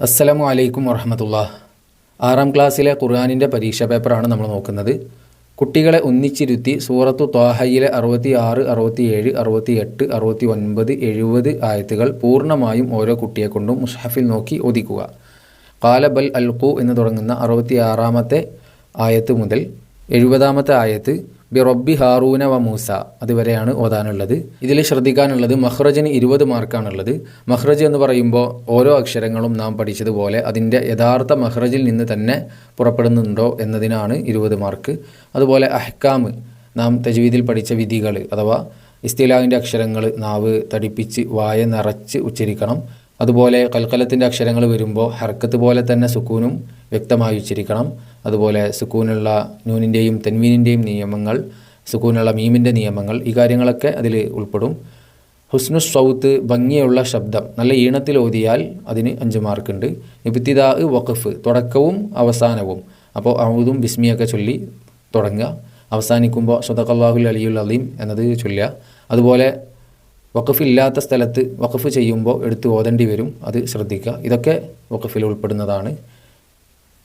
അസ്സലാമു അലൈക്കും വറഹമത്തുള്ള. ആറാം ക്ലാസ്സിലെ ഖുർആാനിന്റെ പരീക്ഷാ പേപ്പറാണ് നമ്മൾ നോക്കുന്നത്. കുട്ടികളെ ഒന്നിച്ചിരുത്തി സൂറത്തു ത്വാഹയിലെ അറുപത്തി ആറ് അറുപത്തി ഏഴ് അറുപത്തി ഒൻപത് എഴുപത് ആയത്തുകൾ പൂർണമായും ഓരോ കുട്ടിയെക്കൊണ്ടും മുസ്ഹഫിൽ നോക്കി ഒതുക്കുക കാലബൽ അൽഖു എന്ന് തുടങ്ങുന്ന അറുപത്തി ആറാമത്തെ ആയത്ത് മുതൽ എഴുപതാമത്തെ ആയത്ത് ബി റബ്ബി ഹാറൂന വ മൂസ. അതുവരെയാണ് ഓതാനുള്ളത്. ഇതിൽ ശ്രദ്ധിക്കാനുള്ളത് മഹ്റജിന് ഇരുപത് മാർക്കാണുള്ളത്. മഹ്റജ് എന്ന് പറയുമ്പോൾ ഓരോ അക്ഷരങ്ങളും നാം പഠിച്ചതുപോലെ അതിന്റെ യഥാർത്ഥ മഹ്റജിൽ നിന്ന് തന്നെ പുറപ്പെടുന്നുണ്ടോ എന്നതിനാണ് ഇരുപത് മാർക്ക്. അതുപോലെ അഹ്കാം നാം തജ്വീദിൽ പഠിച്ച വിധികൾ അഥവാ ഇസ്തിലാഹിന്റെ അക്ഷരങ്ങൾ നാവ് തടിപ്പിച്ച് വായ നിറച്ച് ഉച്ചരിക്കണം. അതുപോലെ കൽക്കലത്തിന്റെ അക്ഷരങ്ങൾ വരുമ്പോൾ ഹർക്കത്ത് പോലെ തന്നെ സുക്കൂനും വ്യക്തമായി ഉച്ചരിക്കണം. അതുപോലെ സുക്കൂനുള്ള നൂനിന്റെയും തെന്മീനിന്റെയും നിയമങ്ങൾ സുക്കൂനുള്ള മീമിന്റെ നിയമങ്ങൾ ഈ കാര്യങ്ങളൊക്കെ അതിൽ ഉൾപ്പെടും. ഹുസ്നു സൗത്ത് ഭംഗിയുള്ള ശബ്ദം നല്ല ഈണത്തിൽ ഓതിയാൽ അതിന് അഞ്ച് മാർക്കുണ്ട് ഇബ്തിദാ വഖഫ് തുടക്കവും അവസാനവും. അപ്പോൾ അമുദും ബിസ്മിയൊക്കെ ചൊല്ലി തുടങ്ങുക. അവസാനിക്കുമ്പോൾ സ്വതകല്ലാഹുൽ അലിയുൽ അലീം എന്നത് ചൊല്ലുക. അതുപോലെ വഖഫ് ഇല്ലാത്ത സ്ഥലത്ത് വഖഫ് ചെയ്യുമ്പോൾ എടുത്ത് ഓതേണ്ടി വരും. അത് ശ്രദ്ധിക്കുക. ഇതൊക്കെ വഖഫിൽ ഉൾപ്പെടുന്നതാണ്.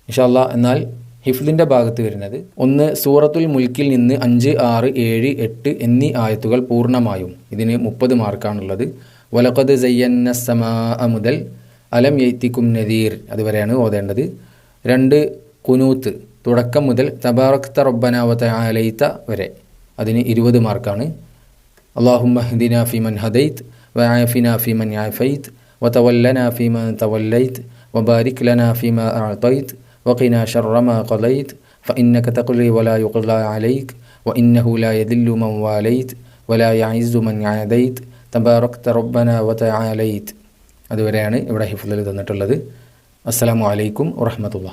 ഇൻഷാല്ല എന്നാൽ ഹിഫ്ദിന്റെ ഭാഗത്ത് വരുന്നത്. ഒന്ന് സൂറത്തുൽ മുൽക്കിൽ നിന്ന് അഞ്ച് ആറ് ഏഴ് എട്ട് എന്നീ ആയത്തുകൾ പൂർണമായും. ഇതിന് മുപ്പത് മാർക്കാണുള്ളത്. വലക്കത് സയ്യന്ന സമാ മുതൽ അലം യൈത്തിക്കും നദീർ അതുവരെയാണ് ഓതേണ്ടത്. രണ്ട് കുനൂത്ത് തുടക്കം മുതൽ തബാറക്ത റബ്ബനാവത്ത അലൈത്ത വരെ. അതിന് ഇരുപത് മാർക്കാണ്. അള്ളാഹുമ്മ ഹദിന ഫിമൻ ഹദൈത്ത് വയാഫിന ഫിമൻ യാഫൈത്ത് വതവല്ലന ഫിമൻ തവല്ലൈത്ത് വബാരിക് ലന ഫിമ ആത്തൈത്ത് وقنا شر ما قضيت فإنك تقضي ولا يقضى عليك وإنه لا يذل من واليت ولا يعز من عاديت تباركت ربنا وتعاليت അതുവരെയാണ് ഇവിടെ ഹിഫ്ലിൽ തന്നിട്ടുള്ളത് അസ്സലാമു അലൈക്കും വറഹമത്തുള്ള